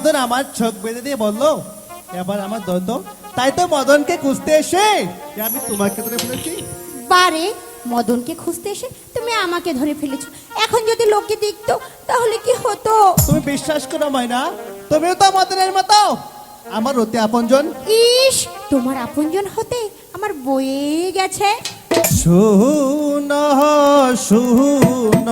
মদন আমার চোখ বেঁধে দিয়ে বলল এবার আমার দত তাই তো মদনকে খুঁজতে এসে আমি তোমাকে ধরে ফেলেছি। বারে মদনকে খুঁজতে এসে তুমি আমাকে ধরে ফেলেছো। এখন যদি লোকে দেখতো তাহলে কি হতো? তুমি বিশ্বাস করো মাইনা তুমিও তো মদনের মতো। আমার অতি আপনজন। ইস তোমার আপনজন হতে আমার বয়ে গেছে। শুন শুন